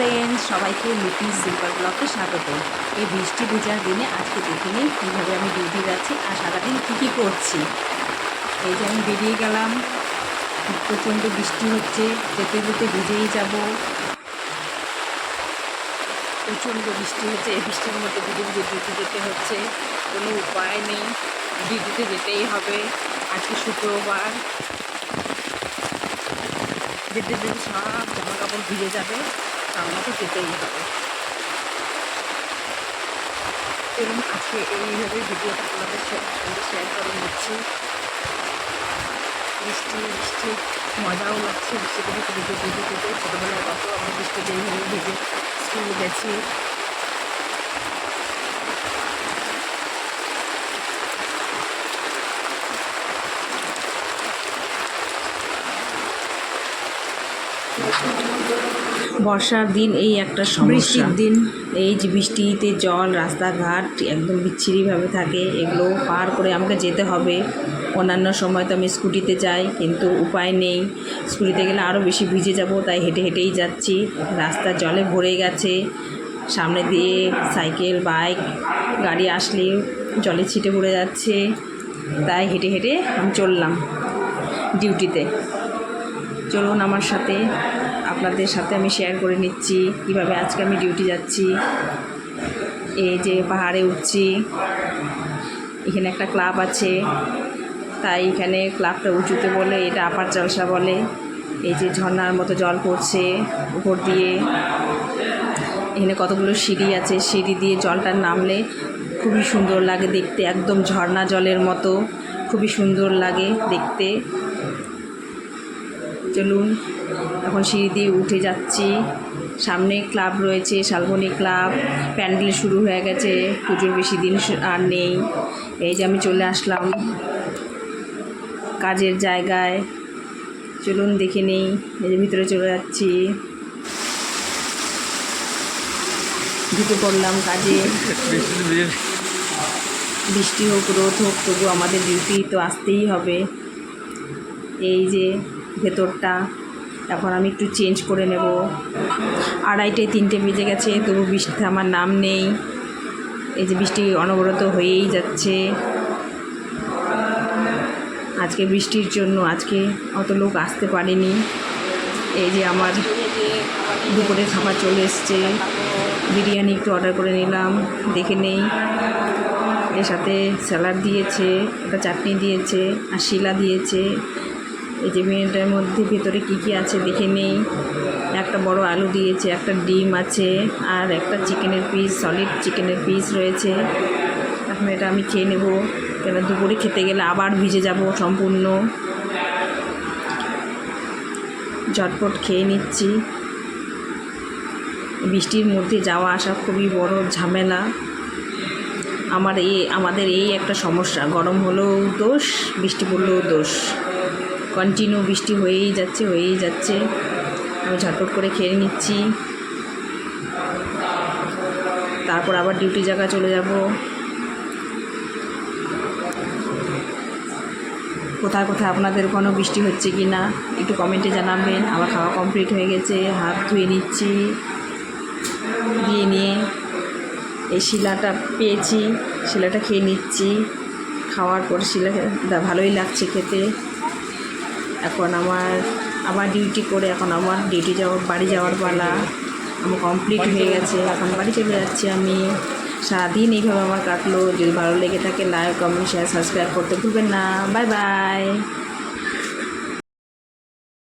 Friends সবাইকে Lipi's simple ব্লকে স্বাগত। এই বৃষ্টি ভেজার দিনে আজকে দেখে নিই কীভাবে আমি ডিউটি যাচ্ছি আর সারাদিন কী কী করছি। এই যে আমি বেরিয়ে গেলাম প্রচণ্ড বৃষ্টি হচ্ছে, যেতে যেতে ভিজেই যাব। প্রচণ্ড বৃষ্টি হচ্ছে, এই বৃষ্টির মধ্যে ভিজে ভিজে ডিউটি যেতে হচ্ছে, কোনো উপায় নেই, ডিউটিতে যেতেই হবে, আজকে শুক্রবার। যেতে যেতে সব জামা কাপড় ভিজে যাবে। তার তো যেতেই হবে। এবং আজকে এইভাবে ভিডিওটা আপনাদের সঙ্গে শেয়ার করে নিচ্ছি বৃষ্টি বৃষ্টি মজাও লাগছে বৃষ্টিতে ভিতরে ভিডিও কত আমরা বৃষ্টিতে এইভাবে ভিজে স্কুল গেছি। বর্ষার দিন এই একটা বৃষ্টির দিন। এই যে বৃষ্টিতে জল রাস্তাঘাট একদম বিচ্ছিরিভাবে থাকে এগুলো পার করে আমাকে যেতে হবে। অন্যান্য সময় তো আমি স্কুটিতে যাই কিন্তু উপায় নেই। স্কুটিতে গেলে আরও বেশি ভিজে যাব তাই হেঁটে হেঁটেই যাচ্ছি। রাস্তা জলে ভরে গেছে। সামনে দিয়ে সাইকেল বাইক গাড়ি আসলে জলে ছিটে পড়ে যাচ্ছে। তাই হেঁটে হেঁটে আমি চললাম ডিউটিতে। চলুন আমার সাথে। আপনাদের সাথে আমি শেয়ার করে নিচ্ছি, কীভাবে আজকে আমি ডিউটি যাচ্ছি, এই যে পাহাড়ে উঠছি, এখানে একটা ক্লাব আছে, তাই এখানে ক্লাবটা উঁচুতে বলে, এটা আপার জলসা বলে, এই যে ঝর্ণার মতো জল পড়ছে উপর দিয়ে, এখানে কতগুলো সিঁড়ি আছে, সিঁড়ি দিয়ে জলটা নামলে খুবই সুন্দর লাগে দেখতে, একদম ঝর্ণা জলের মতো, খুবই সুন্দর লাগে দেখতে। চলুন। এখন সিঁড়ি দিয়ে উঠে যাচ্ছি। সামনে ক্লাব রয়েছে, শালবনি ক্লাব। প্যান্ডেল শুরু হয়ে গেছে, পুজোর বেশি দিন আর নেই। এই যে আমি চলে আসলাম কাজের জায়গায়। চলুন দেখে নেই, এই যে ভিতরে চলে যাচ্ছি। ঢুকে পড়লাম কাজে। বৃষ্টি হোক, রোদ হোক, তবু আমাদের ডিউটি তো আসতেই হবে। এই যে ভেতরটা। এখন আমি একটু চেঞ্জ করে নেব। আড়াইটে তিনটে বেজে গেছে, তবু বৃষ্টিতে আমার নাম নেই। এই যে বৃষ্টি অনবরত হয়েই যাচ্ছে। আজকে বৃষ্টির জন্য আজকে অত লোক আসতে পারেনি। এই যে আমার দুপুরে খাবার চলে এসছে। বিরিয়ানি একটু অর্ডার করে নিলাম, দেখে নেই। এর সাথে স্যালাড দিয়েছে, একটা চাটনি দিয়েছে, আর শিলা দিয়েছে। এই যে মেয়েটার মধ্যে ভেতরে কী কী আছে দেখে নেই। একটা বড় আলু দিয়েছে, একটা ডিম আছে, আর একটা চিকেনের পিস সলিড চিকেনের পিস রয়েছে। এখন এটা আমি খেয়ে নেব। কেন দুপুরে খেতে গেলে আবার ভিজে যাব সম্পূর্ণ। ঝটপট খেয়ে নিচ্ছি। বৃষ্টির মধ্যে যাওয়া আসা খুবই বড় ঝামেলা। আমার এই আমাদের এই একটা সমস্যা, গরম হলেও দোষ, বৃষ্টি পড়লেও দোষ। কন্টিনিউ বৃষ্টি হয়েই যাচ্ছে হয়েই যাচ্ছে। আমি ঝটপট করে খেয়ে নিচ্ছি। তারপর আবার ডিউটি জায়গা চলে যাব। কোথায় কোথায় আপনাদের কোনো বৃষ্টি হচ্ছে কি না, একটু কমেন্টে জানাবেন। আমার খাওয়া কমপ্লিট হয়ে গেছে, হাত ধুয়ে নিচ্ছি। দিয়ে নিয়ে এই শিলাটা পেয়েছি, শিলাটা খেয়ে নিচ্ছি। খাওয়ার পর শিলাটা ভালোই লাগছে খেতে। এখন আমার আমার ডিউটি করে এখন আমার ডিউটি যাওয়ার বাড়ি যাওয়ার পালা। আমার কমপ্লিট হয়ে গেছে, এখন বাড়ি চলে যাচ্ছি আমি। সারাদিন এইভাবে আমার কাটলো, যদি ভালো লেগে থাকে লাইক কমেন্ট শেয়ার সাবস্ক্রাইব করতে ভুলবেন না। Bye bye